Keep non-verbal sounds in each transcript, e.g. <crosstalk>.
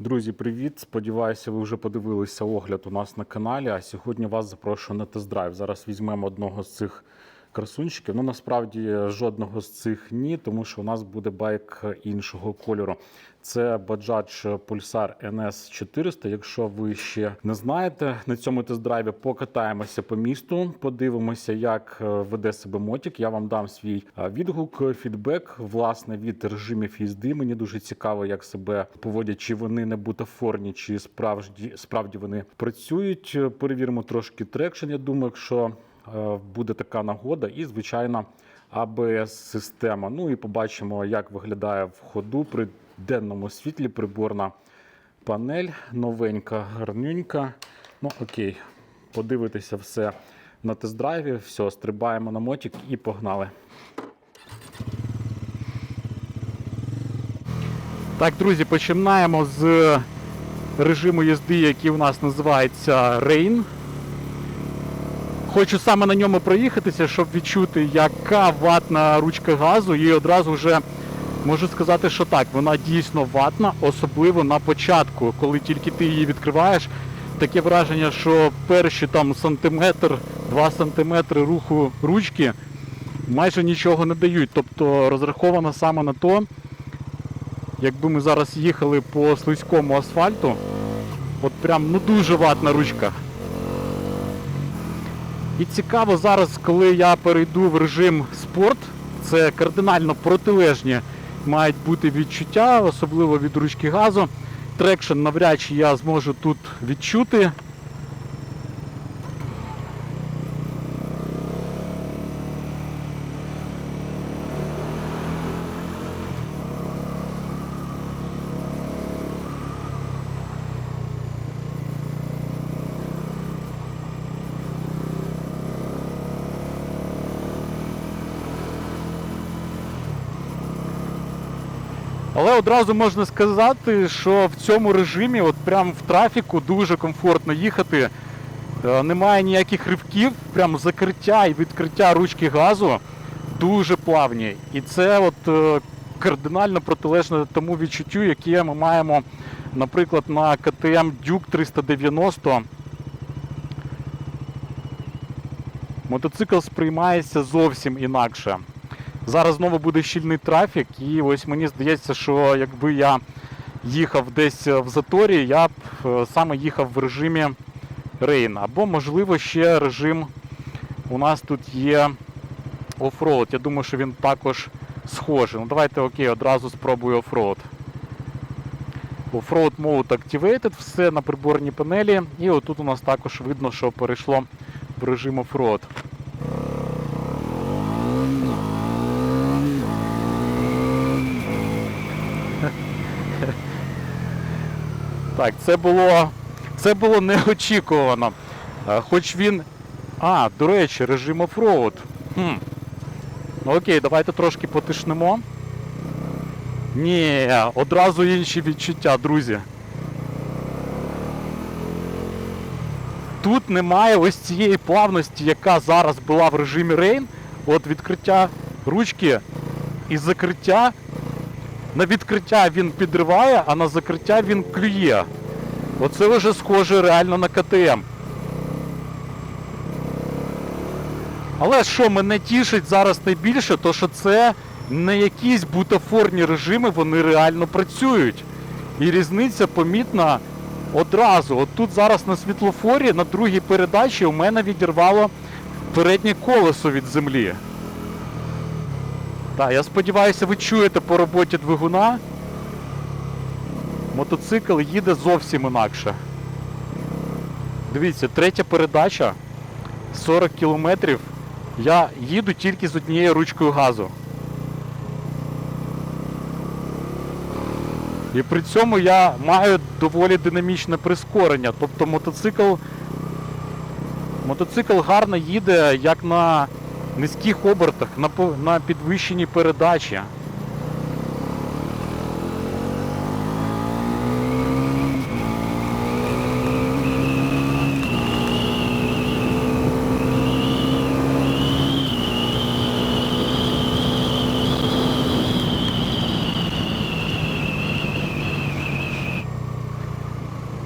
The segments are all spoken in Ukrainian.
Друзі, привіт! Сподіваюся, ви вже подивилися огляд у нас на каналі. А сьогодні вас запрошую на тест-драйв. Зараз візьмемо одного з цих красунчиків. Ну насправді жодного з цих ні, тому що у нас буде байк іншого кольору. Це Bajaj Pulsar NS 400. Якщо ви ще не знаєте, на цьому тест-драйві покатаємося по місту, подивимося, як е, веде себе мотик. Я вам дам свій е, відгук, фідбек власне від режимів їзди. Мені дуже цікаво, як себе поводять, чи вони не бутафорні, чи справді справді вони працюють. Перевіримо трошки трекшн. Я думаю, якщо буде така нагода, і звичайно. АБС-система. Ну і побачимо, як виглядає в ходу при денному світлі приборна панель. Новенька, гарнюнька. Ну окей, подивитися все на тест-драйві. Все, стрибаємо на мотик і погнали. Так, друзі, починаємо з режиму їзди, який у нас називається Rain. Хочу саме на ньому проїхатися, щоб відчути, яка ватна ручка газу. І одразу вже можу сказати, що так, вона дійсно ватна, особливо на початку, коли тільки ти її відкриваєш. Таке враження, що перші там сантиметр, два сантиметри руху ручки майже нічого не дають. Тобто розрахована саме на то, якби ми зараз їхали по слизькому асфальту, от прям ну дуже ватна ручка. І цікаво зараз, коли я перейду в режим спорт, це кардинально протилежні мають бути відчуття, особливо від ручки газу. Трекшн навряд чи я зможу тут відчути. Але одразу можна сказати, що в цьому режимі, от прям в трафіку, дуже комфортно їхати. Е, Немає ніяких ривків, прям закриття і відкриття ручки газу дуже плавні. І це от е, кардинально протилежне тому відчуттю, яке ми маємо, наприклад, на КТМ Duke 390. Мотоцикл сприймається зовсім інакше. Зараз знову буде щільний трафік, і ось мені здається, що якби я їхав десь в заторі, я б е, саме їхав в режимі Rain. Або, можливо, ще режим у нас тут є оффроуд. Я думаю, що він також схожий. Ну давайте окей, одразу спробую оффроуд. Offroad Mode Activated, все на приборній панелі. І отут у нас також видно, що перейшло в режим оффроуд. Так, це було, це було неочікувано. Е, Хоч він. А, до речі, режим оффроуд. Хм. Ну окей, давайте трошки потишнемо. Ні, одразу інші відчуття, друзі. Тут немає ось цієї плавності, яка зараз була в режимі Rain. От відкриття ручки і закриття на відкриття він підриває, а на закриття він клює. Оце вже схоже реально на КТМ. Але що мене тішить зараз найбільше, то що це не якісь бутафорні режими, вони реально працюють. І різниця помітна одразу. От тут зараз на світлофорі, на другій передачі у мене відірвало переднє колесо від землі. Так, я сподіваюся, ви чуєте по роботі двигуна. Мотоцикл їде зовсім інакше. Дивіться, третя передача 40 кілометрів. Я їду тільки з однією ручкою газу. І при цьому я маю доволі динамічне прискорення. Тобто мотоцикл мотоцикл гарно їде як на низьких обертах, на, на підвищеній передачі.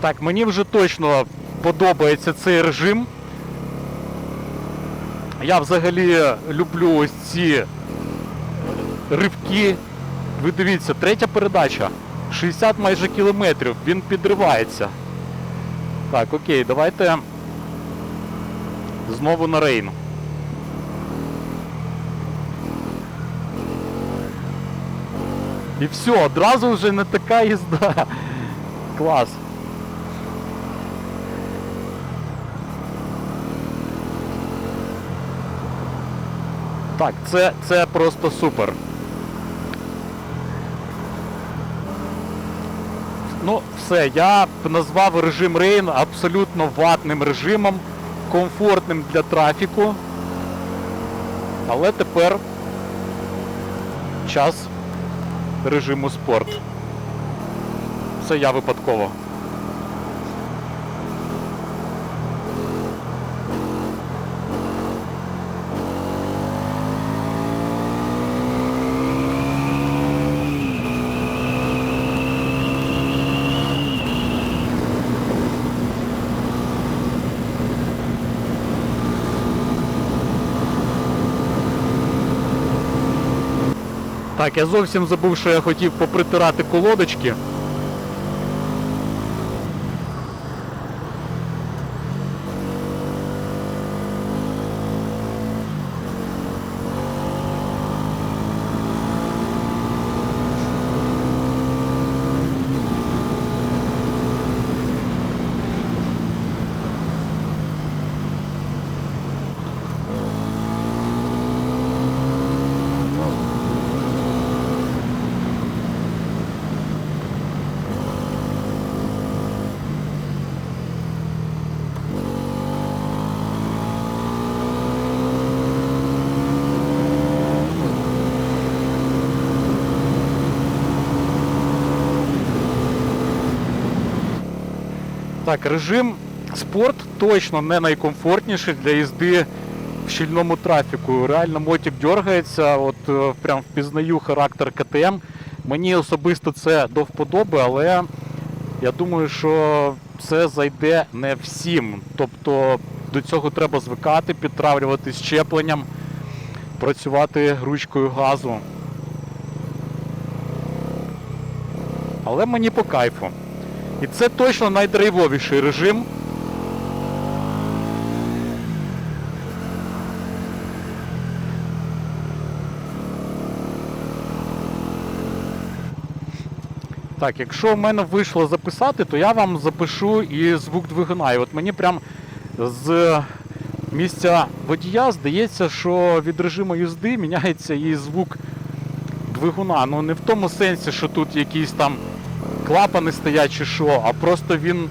Так, мені вже точно подобається цей режим. Я взагалі люблю ось ці ривки. Ви дивіться, третя передача. 60 майже кілометрів, він підривається. Так, окей, давайте знову на рейн. І все, одразу вже не така їзда. Клас. Так, це, це просто супер. Ну, все, я назвав режим Rain абсолютно ватним режимом, комфортним для трафіку. Але тепер час режиму спорт. Це я випадково. Так, я зовсім забув, що я хотів попритирати колодочки. Так, режим спорт точно не найкомфортніший для їзди в щільному трафіку. Реально мотик дергається, от е, прям впізнаю характер КТМ. Мені особисто це до вподоби, але я думаю, що це зайде не всім. Тобто до цього треба звикати, підтравлювати щепленням, працювати ручкою газу. Але мені по кайфу. І це точно найдрайвовіший режим. Так, якщо в мене вийшло записати, то я вам запишу і звук двигуна. І от мені прям з місця водія здається, що від режиму їзди міняється і звук двигуна. Ну не в тому сенсі, що тут якісь там клапани стоять чи що, а просто він,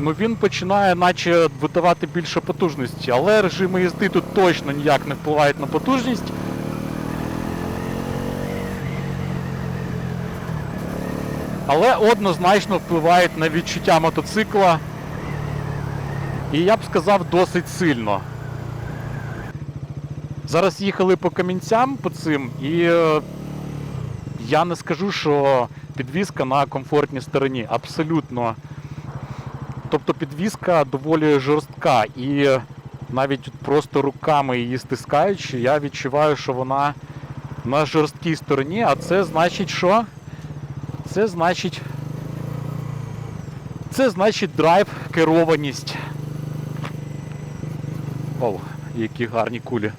ну, він починає наче видавати більше потужності. Але режими їзди тут точно ніяк не впливають на потужність. Але однозначно впливають на відчуття мотоцикла. І я б сказав досить сильно. Зараз їхали по камінцям по цим, і е, я не скажу, що підвізка на комфортній стороні. Абсолютно. Тобто підвізка доволі жорстка. І навіть просто руками її стискаючи, я відчуваю, що вона на жорсткій стороні, а це значить, що? Це значить. Це значить драйв, керованість. О, які гарні кулі.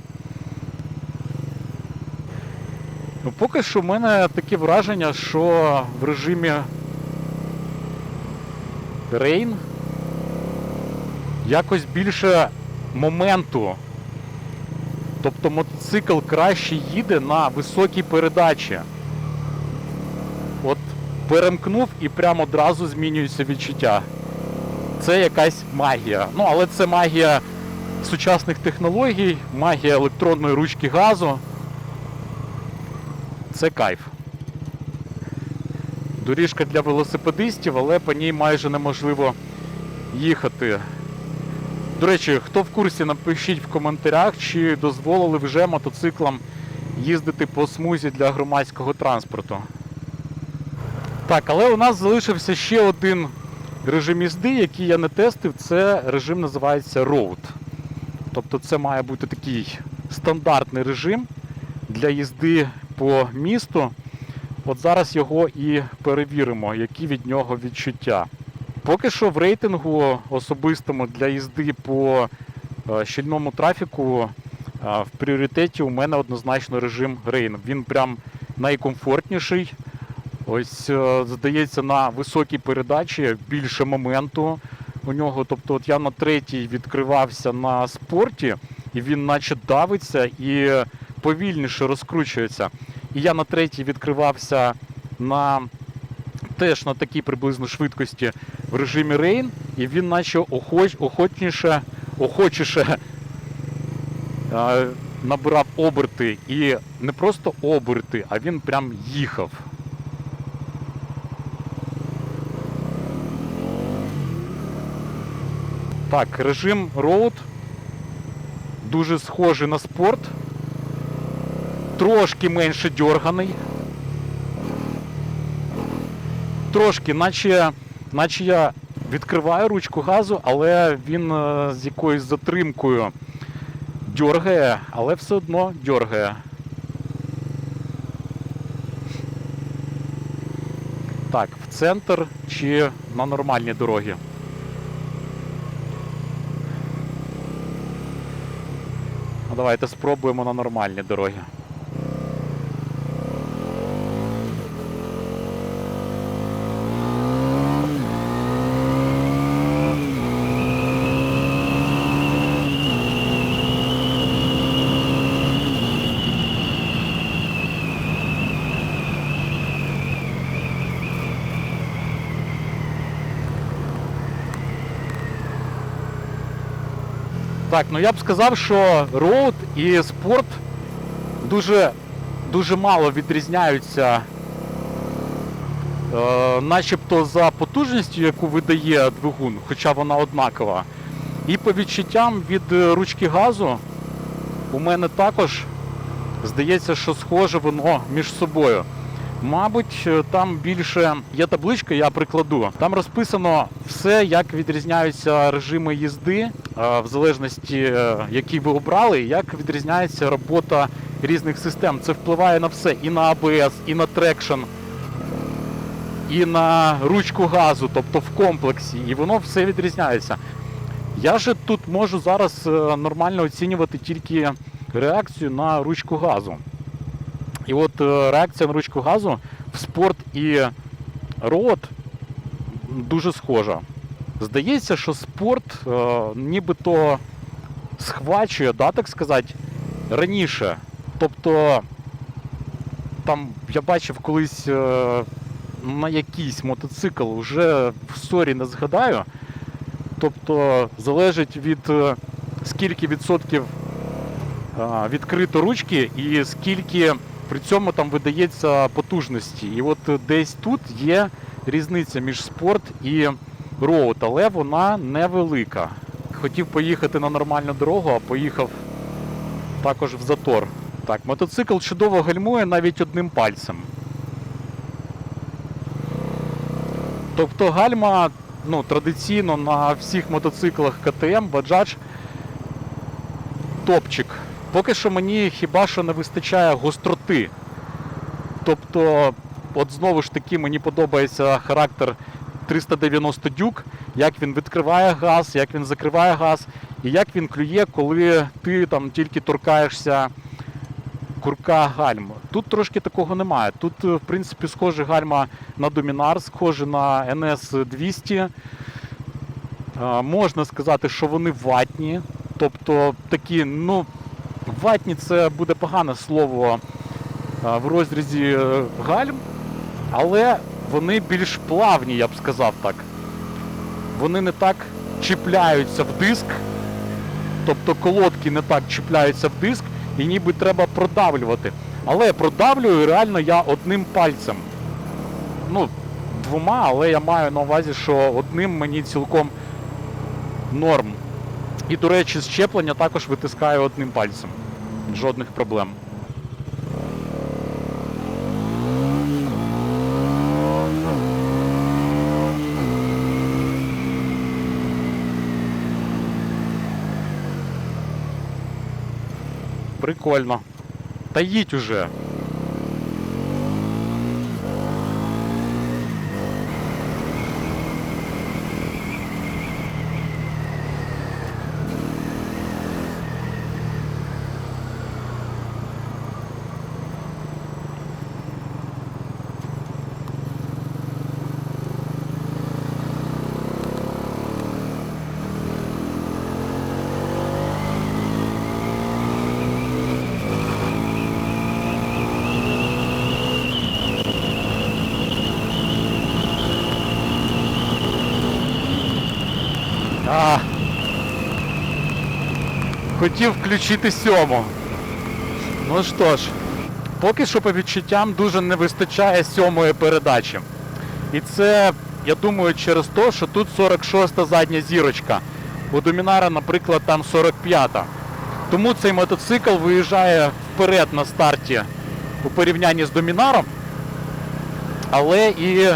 Ну, поки що в мене таке враження, що в режимі Rain якось більше моменту. Тобто мотоцикл краще їде на високій передачі. От перемкнув і прямо одразу змінюється відчуття. Це якась магія. Ну, але це магія сучасних технологій, магія електронної ручки газу. Це кайф. Доріжка для велосипедистів, але по ній майже неможливо їхати. До речі, хто в курсі, напишіть в коментарях, чи дозволили вже мотоциклам їздити по смузі для громадського транспорту. Так, але у нас залишився ще один режим їзди, який я не тестив, це режим називається Road. Тобто це має бути такий стандартний режим для їзди по місту. От зараз його і перевіримо, які від нього відчуття. Поки що в рейтингу особистому для їзди по е, щільному трафіку е, в пріоритеті у мене однозначно режим Rain. Він прям найкомфортніший. Ось, е, здається, на високій передачі більше моменту у нього. Тобто, от я на третій відкривався на спорті, і він наче давиться і повільніше розкручується. І я на третій відкривався на теж на такій приблизно швидкості в режимі Rain, і він наче охоч, охотніше, охочіше е, набирав оберти. І не просто оберти, а він прям їхав. Так, режим Road дуже схожий на спорт. Трошки менше дьорганий. Трошки, наче, наче я відкриваю ручку газу, але він е, з якоюсь затримкою дьоргає, але все одно дьоргає. Так, в центр чи на нормальні дороги? Ну, давайте спробуємо на нормальні дороги. Так, ну я б сказав, що роуд і спорт дуже, дуже мало відрізняються, е, начебто за потужністю, яку видає двигун, хоча вона однакова. І по відчуттям від е, ручки газу у мене також здається, що схоже воно між собою. Мабуть, е, там більше є табличка, я прикладу. Там розписано все, як відрізняються режими їзди, е, в залежності, е, які ви обрали, як відрізняється робота різних систем. Це впливає на все і на ABS, і на трекшн, і на ручку газу, тобто в комплексі, і воно все відрізняється. Я же тут можу зараз нормально оцінювати тільки реакцію на ручку газу. І от е, реакція на ручку газу в спорт і роад дуже схожа. Здається, що спорт е, нібито схвачує, да, так сказати, раніше. Тобто, там я бачив колись е, на якийсь мотоцикл, вже в сорі не згадаю. Тобто залежить від е, скільки відсотків е, відкрито ручки і скільки при цьому там видається потужності. І от е, десь тут є різниця між спорт і роуд, але вона невелика. Хотів поїхати на нормальну дорогу, а поїхав також в затор. Так, мотоцикл чудово гальмує навіть одним пальцем. Тобто гальма ну, традиційно на всіх мотоциклах КТМ, Bajaj топчик. Поки що мені хіба що не вистачає гостроти. Тобто, от знову ж таки, мені подобається характер 390 дюк, як він відкриває газ, як він закриває газ, і як він клює, коли ти там тільки торкаєшся курка гальм. Тут трошки такого немає. Тут, е, в принципі, схоже гальма на Домінар, схоже на NS 200. Е, Можна сказати, що вони ватні. Тобто такі, ну, ватні це буде погане слово е, в розрізі е, гальм, але вони більш плавні, я б сказав так. Вони не так чіпляються в диск, тобто колодки не так чіпляються в диск, і ніби треба продавлювати. Але продавлюю реально я одним пальцем. Ну, двома, але я маю на увазі, що одним мені цілком норм. І, до речі, щеплення також витискаю одним пальцем жодних проблем. Прикольно. Та їдь уже. А. Хотів включити сьому. Ну що ж, поки що по відчуттям дуже не вистачає сьомої передачі. І це, я думаю, через те, що тут 46-та задня зірочка. У Домінара, наприклад, там 45-та. Тому цей мотоцикл виїжджає вперед на старті у порівнянні з Домінаром. Але і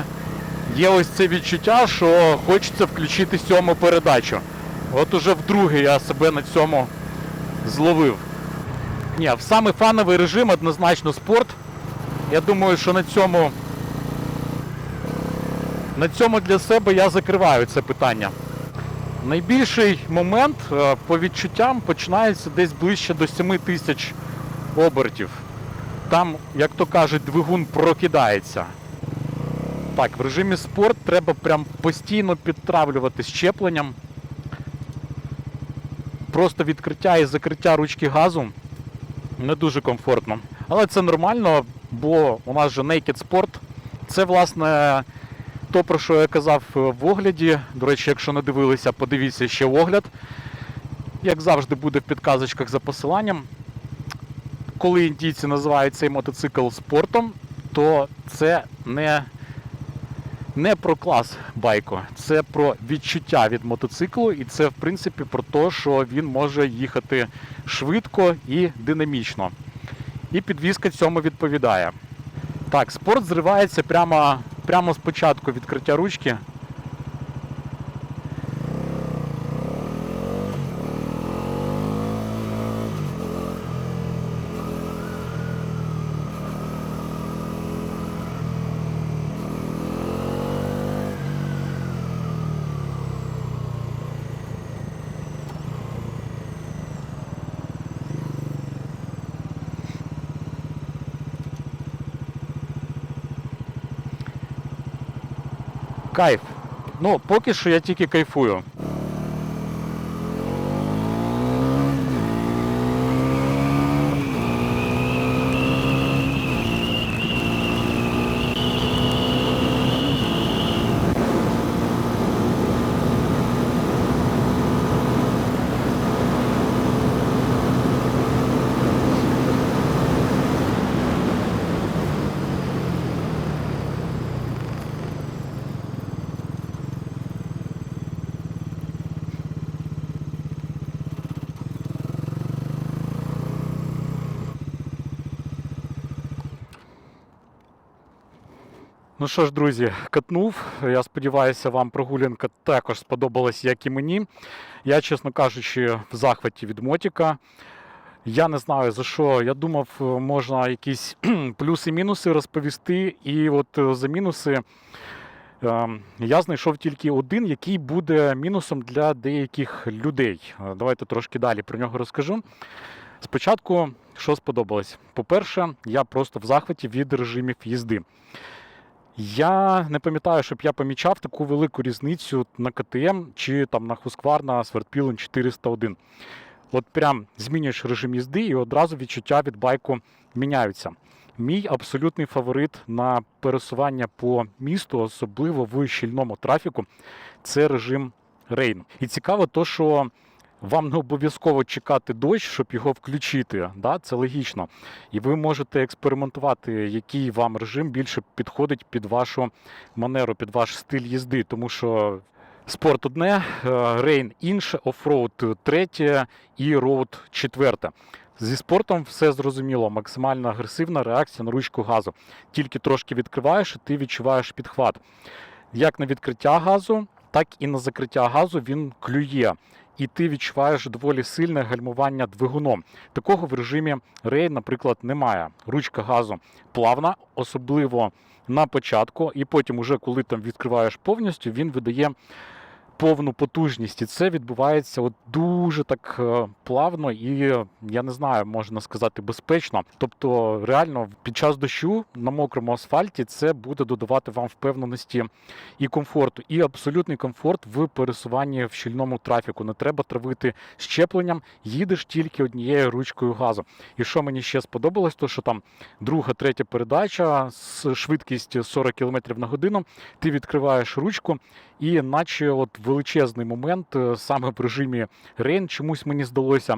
є ось це відчуття, що хочеться включити сьому передачу. От уже вдруге я себе на цьому зловив. Ні, в саме фановий режим однозначно спорт. Я думаю, що на цьому на цьому для себе я закриваю це питання. Найбільший момент е, по відчуттям починається десь ближче до 7 тисяч обертів. Там, як то кажуть, двигун прокидається. Так, в режимі спорт треба прям постійно підтравлювати щепленням. Просто відкриття і закриття ручки газу не дуже комфортно. Але це нормально, бо у нас же Naked Sport. Це, власне, то, про що я казав е, в огляді. До речі, якщо не дивилися, подивіться ще огляд. Як завжди буде в підказочках за посиланням. Коли індійці називають цей мотоцикл спортом, то це не не про клас байко, це про відчуття від мотоциклу, і це в принципі про те, що він може їхати швидко і динамічно. І підвізка цьому відповідає. Так, спорт зривається прямо, прямо з відкриття ручки. Кайф. Ну, поки що я тільки кайфую. Ну що ж, друзі, катнув. Я сподіваюся, вам прогулянка також сподобалась, як і мені. Я, чесно кажучи, в захваті від мотіка. Я не знаю за що. Я думав, можна якісь <clears throat> плюси-мінуси розповісти. І от е, за мінуси е, я знайшов тільки один, який буде мінусом для деяких людей. Е, Давайте трошки далі про нього розкажу. Спочатку, що сподобалось? По-перше, я просто в захваті від режимів їзди. Я не пам'ятаю, щоб я помічав таку велику різницю на КТМ чи там на Husqvarna Swartpillen 401. От прям змінюєш режим їзди і одразу відчуття від байку міняються. Мій абсолютний фаворит на пересування по місту, особливо в щільному трафіку, це режим Rain. І цікаво, то, що вам не обов'язково чекати дощ, щоб його включити. Да? Це логічно. І ви можете експериментувати, який вам режим більше підходить під вашу манеру, під ваш стиль їзди, тому що. Спорт одне, рейн інше, офроуд третє і роуд четверте. Зі спортом все зрозуміло, максимально агресивна реакція на ручку газу. Тільки трошки відкриваєш, і ти відчуваєш підхват. Як на відкриття газу, так і на закриття газу він клює. І ти відчуваєш доволі сильне гальмування двигуном. Такого в режимі рей, наприклад, немає. Ручка газу плавна, особливо на початку, і потім, уже коли там відкриваєш повністю, він видає повну потужність. І це відбувається от дуже так е, плавно і я не знаю, можна сказати, безпечно. Тобто, реально під час дощу на мокрому асфальті це буде додавати вам впевненості і комфорту, і абсолютний комфорт в пересуванні в щільному трафіку. Не треба травити щепленням, їдеш тільки однією ручкою газу. І що мені ще сподобалось, то що там друга, третя передача з швидкістю 40 км на годину. Ти відкриваєш ручку, і наче от величезний момент е, саме в режимі Rain чомусь мені здалося.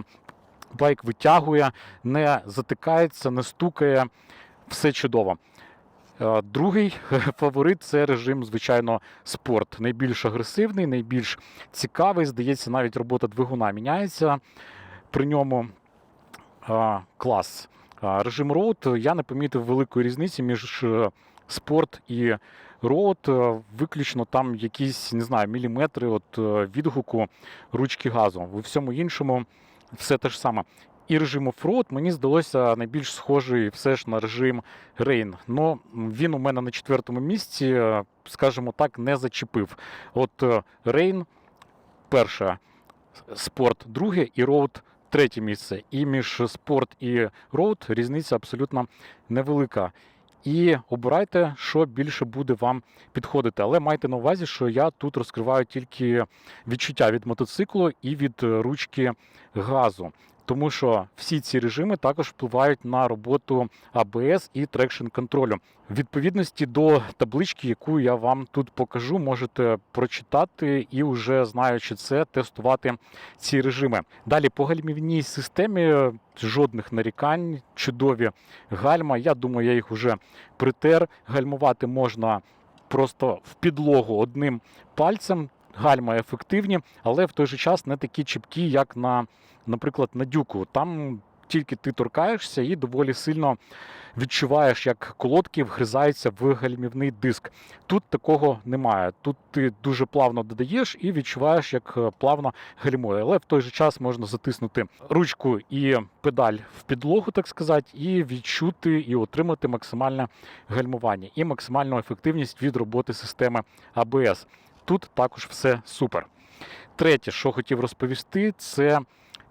Байк витягує, не затикається, не стукає, все чудово. Е, Другий <laughs> фаворит це режим, звичайно, спорт. Найбільш агресивний, найбільш цікавий. Здається, навіть робота двигуна міняється при ньому. А, Клас. А, Режим Road я не помітив великої різниці між е, спорт і роуд. Е, Виключно там якісь, не знаю, міліметри от е, відгуку ручки газу. У всьому іншому все те ж саме. І режим оффроуд мені здалося найбільш схожий все ж на режим Rain. Но він у мене на четвертому місці, е, скажімо так, не зачепив. От Rain перше, спорт друге і роуд третє місце. І між спорт і роуд різниця абсолютно невелика. І обирайте, що більше буде вам підходити. Але майте на увазі, що я тут розкриваю тільки відчуття від мотоциклу і від е, ручки газу. Тому що всі ці режими також впливають на роботу ABS і трекшн контролю. Відповідності до таблички, яку я вам тут покажу, можете прочитати і, вже знаючи це, тестувати ці режими. Далі по гальмівній системі жодних нарікань, чудові гальма. Я думаю, я їх вже притер. Гальмувати можна просто в підлогу одним пальцем. Гальма ефективні, але в той же час не такі чіпкі, як на, наприклад, на дюку. Там тільки ти торкаєшся і доволі сильно відчуваєш, як колодки вгризаються в гальмівний диск. Тут такого немає. Тут ти дуже плавно додаєш і відчуваєш, як е, плавно гальмує. Але в той же час можна затиснути ручку і педаль в підлогу, так сказати, і відчути і отримати максимальне гальмування і максимальну ефективність від роботи системи ABS. Тут також все супер. Третє, що хотів розповісти, це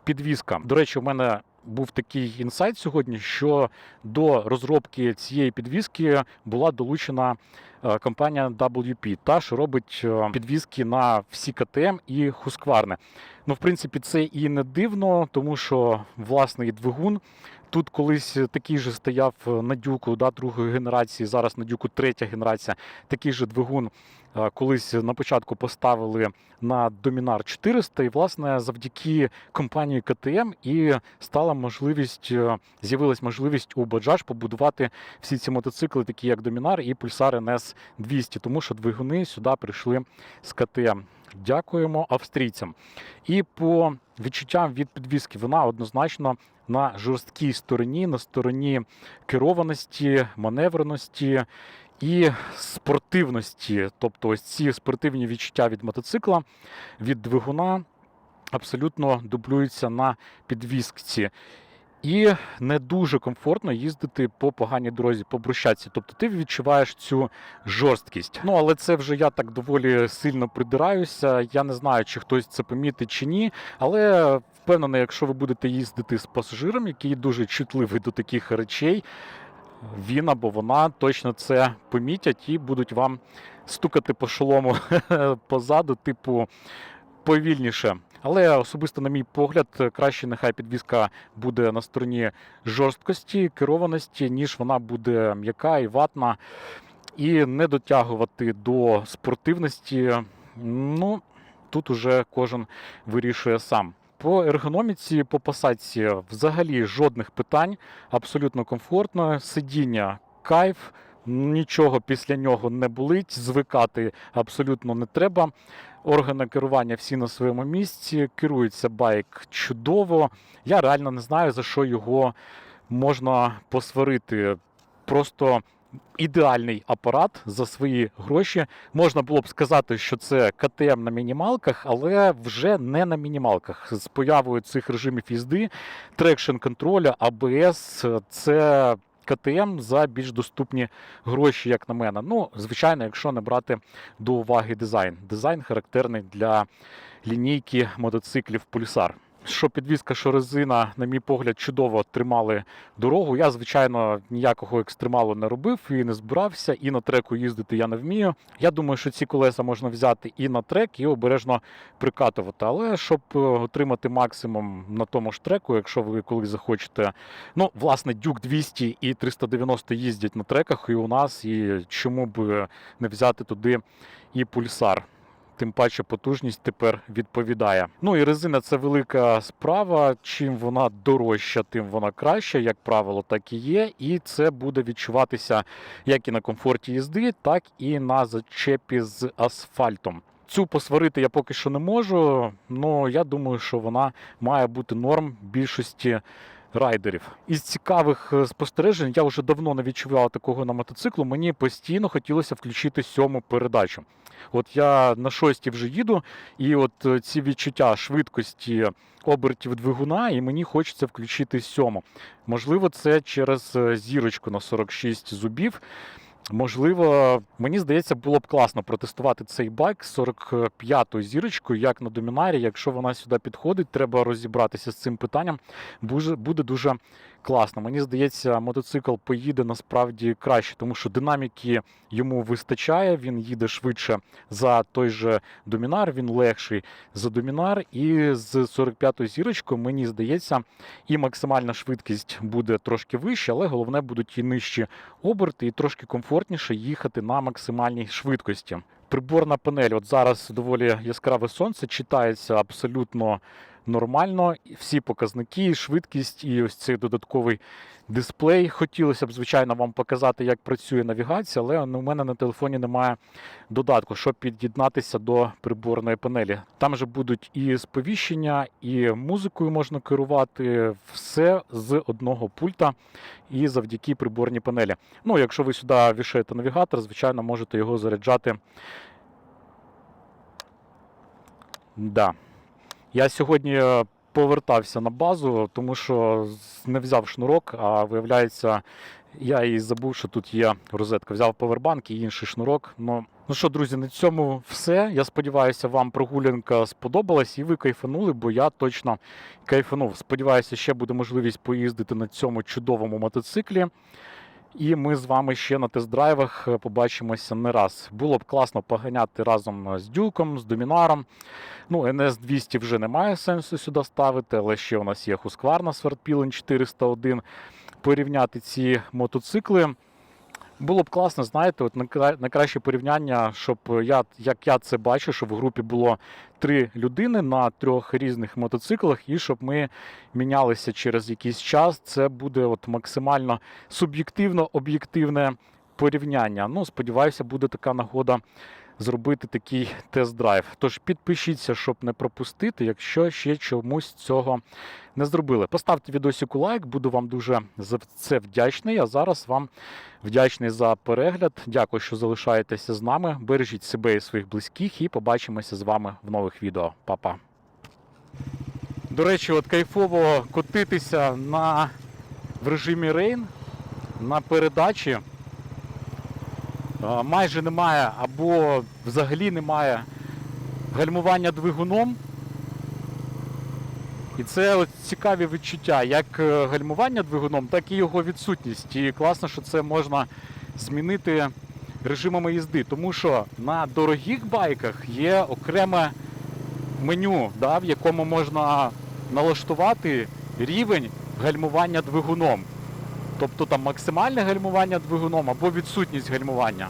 підвізка. До речі, у мене був такий інсайт сьогодні, що до розробки цієї підвізки була долучена е, компанія WP, та що робить е, підвізки на всі КТМ і Husqvarna. Ну, в принципі, це і не дивно, тому що власний двигун. Тут колись такий же стояв на дюку да, другої генерації, зараз на дюку третя генерація. Такий же двигун е, колись на початку поставили на Dominar 400, і власне завдяки компанії КТМ і стала можливість, е, з'явилась можливість у Bajaj побудувати всі ці мотоцикли, такі як Dominar і Pulsar NS 200, тому що двигуни сюди прийшли з КТМ. Дякуємо австрійцям. І по відчуттям від підвіски вона однозначно на жорсткій стороні, на стороні керованості, маневреності і спортивності. Тобто, ось ці спортивні відчуття від мотоцикла, від двигуна абсолютно дублюються на підвісці. І не дуже комфортно їздити по поганій дорозі, по брусчатці. Тобто ти відчуваєш цю жорсткість. Ну але це вже я так доволі сильно придираюся. Я не знаю, чи хтось це помітить чи ні. Але впевнений, якщо ви будете їздити з пасажиром, який дуже чутливий до таких речей, він або вона точно це помітять і будуть вам стукати по шолому <laughs> позаду, типу повільніше. Але особисто, на мій погляд, краще нехай підвізка буде на стороні жорсткості, керованості, ніж вона буде м'яка і ватна, і не дотягувати до спортивності. Ну, тут уже кожен вирішує сам. По ергономіці, по посадці взагалі жодних питань, абсолютно комфортно. Сидіння кайф, нічого після нього не болить, звикати абсолютно не треба. Органи керування всі на своєму місці. Керується байк чудово. Я реально не знаю, за що його можна посварити. Просто ідеальний апарат за свої гроші. Можна було б сказати, що це КТМ на мінімалках, але вже не на мінімалках. З появою цих режимів їзди, трекшн контроля, АБС це. КТМ за більш доступні гроші, як на мене. Ну, звичайно, якщо не брати до уваги дизайн. Дизайн характерний для лінійки мотоциклів Пульсар. Що підвізка, що резина, на мій погляд, чудово тримали дорогу. Я, звичайно, ніякого екстремалу не робив і не збирався, і на треку їздити я не вмію. Я думаю, що ці колеса можна взяти і на трек, і обережно прикатувати. Але щоб е, отримати максимум на тому ж треку, якщо ви коли захочете. Ну, власне, Дюк 200 і 390 їздять на треках і у нас, і чому б не взяти туди і пульсар. Тим паче потужність тепер відповідає. Ну і резина це велика справа. Чим вона дорожча, тим вона краща, як правило, так і є. І це буде відчуватися як і на комфорті їзди, так і на зачепі з асфальтом. Цю посварити я поки що не можу, але я думаю, що вона має бути норм більшості райдерів. Із цікавих е, спостережень я вже давно не відчував такого на мотоциклу. Мені постійно хотілося включити сьому передачу. От я на шостій вже їду, і от е, ці відчуття швидкості обертів двигуна, і мені хочеться включити сьому. Можливо, це через е, зірочку на 46 зубів. Можливо, мені здається, було б класно протестувати цей байк з 45-ю зірочкою, як на домінарі. Якщо вона сюди підходить, треба розібратися з цим питанням. Буде дуже класно. Мені здається, мотоцикл поїде насправді краще, тому що динаміки йому вистачає. Він їде швидше за той же домінар, він легший за домінар. І з 45-ю зірочкою, мені здається, і максимальна швидкість буде трошки вища, але головне будуть і нижчі оберти, і трошки комфортніше їхати на максимальній швидкості. Приборна панель, от зараз доволі яскраве сонце, читається абсолютно нормально. Всі показники, швидкість і ось цей додатковий дисплей. Хотілося б, звичайно, вам показати, як працює навігація, але ну, у мене на телефоні немає додатку, щоб під'єднатися до приборної панелі. Там же будуть і сповіщення, і музикою можна керувати. Все з одного пульта і завдяки приборній панелі. Ну, якщо ви сюди вішаєте навігатор, звичайно, можете його заряджати. Да. Я сьогодні е, повертався на базу, тому що не взяв шнурок, а виявляється, я і забув, що тут є розетка. Взяв повербанк і інший шнурок. Ну, ну що, друзі, на цьому все. Я сподіваюся, вам прогулянка сподобалась і ви кайфанули, бо я точно кайфанув. Сподіваюся, ще буде можливість поїздити на цьому чудовому мотоциклі. І ми з вами ще на тест-драйвах е, побачимося не раз. Було б класно поганяти разом е, з Дюком, з Домінаром. Ну, NS200 вже немає сенсу сюди ставити, але ще у нас є Husqvarna Swartpillen 401. Порівняти ці мотоцикли. Було б класно, знаєте, от на найкраще порівняння, щоб я, як я це бачу, щоб в групі було три людини на трьох різних мотоциклах, і щоб ми мінялися через якийсь час. Це буде от максимально суб'єктивно об'єктивне порівняння. Ну, сподіваюся, буде така нагода зробити такий тест-драйв. Тож підпишіться, щоб не пропустити, якщо ще чомусь цього не зробили. Поставте відосику лайк, буду вам дуже за це вдячний. А зараз вам вдячний за перегляд. Дякую, що залишаєтеся з нами. Бережіть себе і своїх близьких, і побачимося з вами в нових відео. Па-па. До речі, от кайфово котитися на в режимі Rain на передачі. Майже немає або взагалі немає гальмування двигуном. І це от цікаві відчуття, як е, гальмування двигуном, так і його відсутність. І класно, що це можна змінити режимами їзди, тому що на дорогих байках є окреме меню, да, в якому можна налаштувати рівень гальмування двигуном. Тобто там максимальне гальмування двигуном або відсутність гальмування.